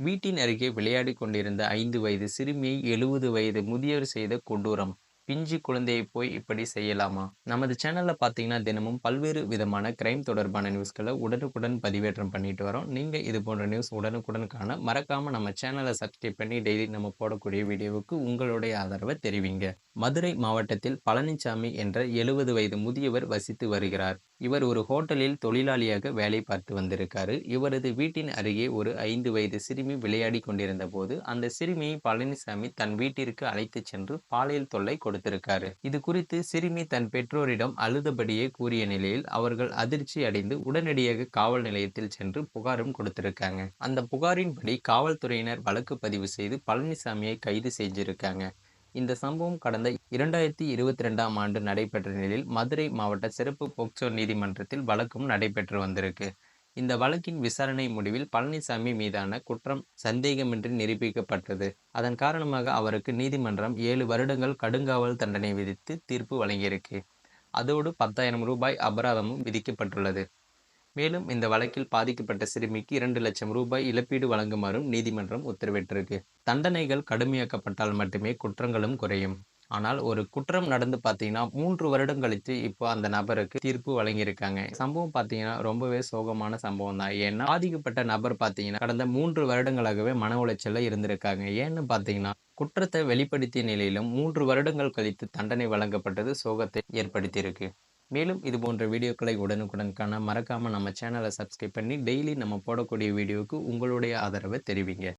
வீட்டின் அருகே விளையாடி கொண்டிருந்த ஐந்து வயது சிறுமியை எழுபது வயது முதியவர் செய்த கொடூரம். பிஞ்சு குழந்தையை போய் இப்படி செய்யலாமா? நமது சேனல்ல பார்த்தீங்கன்னா தினமும் பல்வேறு விதமான கிரைம் தொடர்பான நியூஸ்களை உடனுக்குடன் பதிவேற்றம் பண்ணிட்டு வரோம். நீங்க இது போன்ற நியூஸ் உடனுக்குடன் காண மறக்காம நம்ம சேனலை சப்ஸ்கிரைப் பண்ணி டெய்லி நம்ம போடக்கூடிய வீடியோவுக்கு உங்களுடைய ஆதரவை தெரிவிங்க. மதுரை மாவட்டத்தில் பழனிசாமி என்ற எழுபது வயது முதியவர் வசித்து வருகிறார். இவர் ஒரு ஹோட்டலில் தொழிலாளியாக வேலை பார்த்து வந்திருக்காரு. இவரது வீட்டின் அருகே ஒரு ஐந்து வயது சிறுமி விளையாடி கொண்டிருந்த போது அந்த சிறுமியை பழனிசாமி தன் வீட்டிற்கு அழைத்து சென்று பாலியல் தொல்லை கொடுத்திருக்காரு. இது குறித்து சிறுமி தன் பெற்றோரிடம் அழுதபடியே கூறிய நிலையில் அவர்கள் அதிர்ச்சி அடைந்து உடனடியாக காவல் நிலையத்தில் சென்று புகாரும் கொடுத்திருக்காங்க. அந்த புகாரின்படி காவல்துறையினர் வழக்கு பதிவு செய்து பழனிசாமியை கைது செஞ்சிருக்காங்க. இந்த சம்பவம் கடந்த இரண்டாயிரத்தி இருபத்தி ரெண்டாம் ஆண்டு நடைபெற்ற நிலையில் மதுரை மாவட்ட சிறப்பு போக்சோ நீதிமன்றத்தில் வழக்கும் நடைபெற்று வந்திருக்கு. இந்த வழக்கின் விசாரணை முடிவில் பழனிசாமி மீதான குற்றம் சந்தேகமின்றி நிரூபிக்கப்பட்டது. அதன் காரணமாக அவருக்கு நீதிமன்றம் ஏழு வருடங்கள் கடுங்காவல் தண்டனை விதித்து தீர்ப்பு வழங்கியிருக்கு. அதோடு பத்தாயிரம் ரூபாய் அபராதமும் விதிக்கப்பட்டுள்ளது. மேலும் இந்த வழக்கில் பாதிக்கப்பட்ட சிறுமிக்கு இரண்டு லட்சம் ரூபாய் இழப்பீடு வழங்குமாறும் நீதிமன்றம் உத்தரவிட்டிருக்கு. தண்டனைகள் கடுமையாக்கப்பட்டால் மட்டுமே குற்றங்களும் குறையும். ஆனால் ஒரு குற்றம் நடந்து பார்த்தீங்கன்னா மூன்று வருடம் கழித்து இப்போ அந்த நபருக்கு தீர்ப்பு வழங்கியிருக்காங்க. சம்பவம் பார்த்தீங்கன்னா ரொம்பவே சோகமான சம்பவம் தான். ஏன்னா பாதிக்கப்பட்ட நபர் பார்த்தீங்கன்னா கடந்த மூன்று வருடங்களாகவே மன உளைச்சலில் இருந்திருக்காங்க. ஏன்னு பார்த்தீங்கன்னா குற்றத்தை வெளிப்படுத்திய நிலையிலும் மூன்று வருடங்கள் கழித்து தண்டனை வழங்கப்பட்டது சோகத்தை ஏற்படுத்தியிருக்கு. மேலும் இது போன்ற வீடியோக்களை உடனுக்குடன் காண மறக்காமல் நம்ம சேனலை சப்ஸ்கிரைப் பண்ணி டெய்லி நம்ம போடக்கூடிய வீடியோவுக்கு உங்களுடைய ஆதரவை தெரிவிங்க.